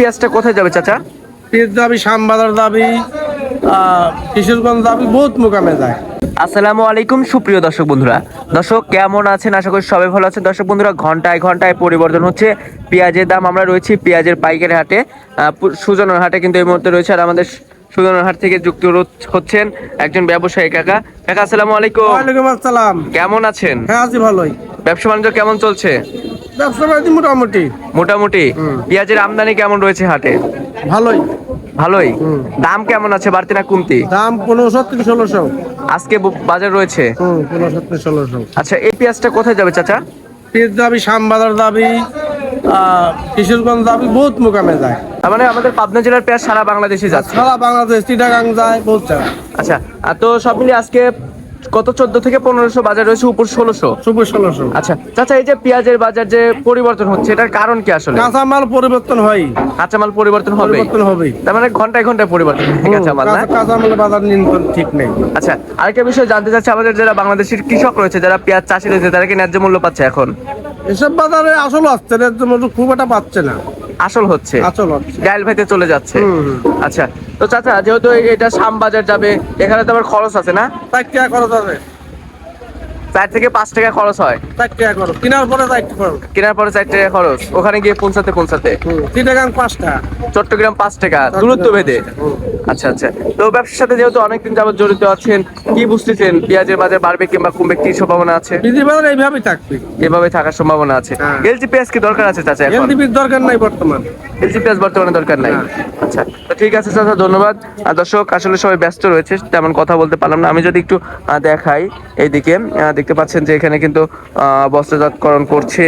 পেঁয়াজটা কোথায় যাবে চাচা? পীর দাবি শ্যামবাজার দাবি কিশোরগঞ্জ দাবি বহুত মোকামে যায়। আসসালামু আলাইকুম সুপ্রিয় দর্শক বন্ধুরা। দর্শক কেমন আছেন? আশা করি সবাই ভালো আছেন। দর্শক বন্ধুরা ঘন্টায় ঘন্টায় পরিবর্তন হচ্ছে। পেঁয়াজের দাম আমরা রয়েছি পেঁয়াজের পাইকারি হাটে। সুজনের হাটে কিন্তু এই মুহূর্তে রয়েছে আর আমাদের সুজনের হাট থেকে যুক্ত হচ্ছেন একজন ব্যবসায়ী কাকা। কাকা আসসালামু আলাইকুম। ওয়ালাইকুম আসসালাম। কেমন আছেন? হ্যাঁ আছি ভালোই। ব্যবসা বাণিজ্য কেমন চলছে? ব্যবসা বাণিজ্য মোটামুটি। মোটামুটি। পেঁয়াজের আমদানি কেমন রয়েছে হাটে? ভালোই। ভালোই? দাম কেমন আছে? বাড়তি না কমতি? দাম পনেরোশো তিন ষোলোশো। আজকে বাজার রয়েছে? আচ্ছা এই পেঁয়াজটা কোথায় যাবে চাচা? পীর দাবি শ্যামবাজার দাবি কিশোরগঞ্জ দাবি বহুত মোকামে যায়। তার মানে আমাদের পাবনা জেলার পেঁয়াজ সারা বাংলাদেশে যাচ্ছে। সারা বাংলাদেশ চিটাগাং যায় বহুত জায়গায়। আচ্ছা তো সব মিলিয়ে আজকে কত? চোদ্দ থেকে পনেরোশো বাজার রয়েছে উপর ষোলোশো? সুপুর ষোলোশো। আচ্ছা চাচা এই যে পেঁয়াজের বাজার যে পরিবর্তন হচ্ছে এটার কারণ কি আসলে? কাঁচামাল পরিবর্তন হয়। কাঁচামাল পরিবর্তন হবে? পরিবর্তন হবেই তার মানে ঘন্টায় ঘন্টায় পরিবর্তন কাঁচামাল না? কাঁচা- কাঁচামালের বাজার নিয়ন্ত্রণ ঠিক নেই। আচ্ছা আরেকটা বিষয় জানতে চাচ্ছি আমাদের যারা বাংলাদেশের কৃষক রয়েছে যারা পেঁয়াজ চাষি রয়েছে তারা কি ন্যায্য মূল্য পাচ্ছে এখন? এসব বাজারে আসল আসছে না এর মধ্যে খুব একটা পাচ্ছে না। আসল হচ্ছে। আসল হচ্ছে। গাইল ভাইতে চলে যাচ্ছে। আচ্ছা তো চাচা যেহেতু এটা শাম বাজার যাবে এখানে তো আবার খরচ আছে না? তাই কে খরচ আছে চার থেকে পাঁচ টাকা খরচ হয়। চার টাকা খরচ। কেনার পরে চার টাকা খরচ। কেনার পরে চার টাকা খরচ। ওখানে গিয়ে পৌঁছাতে পৌঁছাতে। চিটাগাং পাঁচ টাকা। চট্টগ্রাম পাঁচ টাকা দূরত্ব ভেদে। আচ্ছা আচ্ছা। তো ব্যবসার সাথে যেহেতু অনেকদিন যাবত জড়িত আছেন কি বুঝতেছেন? পেঁয়াজের বাজার বাড়বে কিংবা কমবে কি সম্ভাবনা আছে? বিধি বাজার এইভাবেই থাকবে। এভাবে থাকার সম্ভাবনা আছে। হ্যাঁ। এলজি পেঁয়াজ কি দরকার আছে চাচা এখন? এলডিপির দরকার নাই বর্তমান। এলজি পেঁয়াজ বর্তমানে দরকার নাই। আচ্ছা। তো ঠিক আছে চাচা, ধন্যবাদ। দর্শক, আসলে সবাই ব্যস্ত রয়েছে, তেমন কথা বলতে পারলাম না। আমি যদি একটু দেখাই এইদিকে দেখতে পাচ্ছেন যে এখানে কিন্তু বস্ত্রজাতকরণ করছে।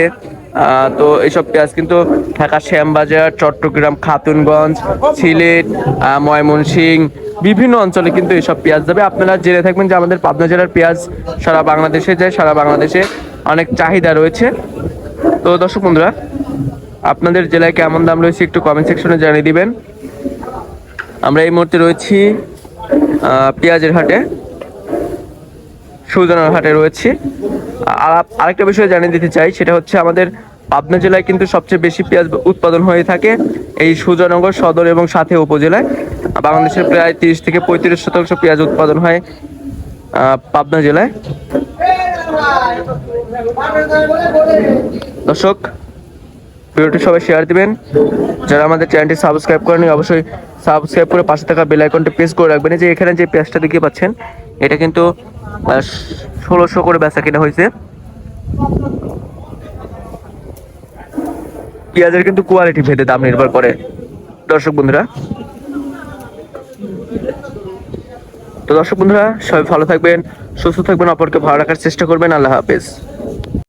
তো এইসব পেঁয়াজ কিন্তু ঢাকা শ্যামবাজার, চট্টগ্রাম, খাতুনগঞ্জ, সিলেট ময়মনসিংহ বিভিন্ন অঞ্চলে কিন্তু এইসব পেঁয়াজ যাবে। আপনারা জেনে থাকবেন যে আমাদের পাবনা জেলার পেঁয়াজ সারা বাংলাদেশে যায়, সারা বাংলাদেশে অনেক চাহিদা রয়েছে। তো দর্শক বন্ধুরা, আপনাদের জেলায় কেমন দাম রয়েছে একটু কমেন্ট সেকশনে জানিয়ে দিবেন। আমরা এই মুহূর্তে রয়েছি পেঁয়াজের হাটে, সুজনের হাটে রয়েছি। আর আরেকটা বিষয় জানিয়ে দিতে চাই, সেটা হচ্ছে আমাদের পাবনা জেলায় কিন্তু সবচেয়ে বেশি পেঁয়াজ উৎপাদন হয়ে থাকে এই সুজনগর সদর এবং সাথে উপজেলায়। বাংলাদেশের প্রায় তিরিশ থেকে পঁয়ত্রিশ শতাংশ পেঁয়াজ উৎপাদন হয় পাবনা জেলায়। দর্শক ভিডিওটি সবাই শেয়ার দিবেন। যারা আমাদের চ্যানেলটি সাবস্ক্রাইব করেনি অবশ্যই সাবস্ক্রাইব করে পাশে থাকা বেল আইকনটি প্রেস করে রাখবেন। যে এখানে যে পেঁয়াজটা দেখতে পাচ্ছেন, এটা কিন্তু ষোলোশো করে বেচা কেনা হয়েছে। পেঁয়াজের কিন্তু কোয়ালিটি ভেদে দাম নির্ভর করে। দর্শক বন্ধুরা, তো দর্শক বন্ধুরা, সবাই ভালো থাকবেন, সুস্থ থাকবেন, অপরকে ভালো রাখার চেষ্টা করবেন। আল্লাহ হাফেজ।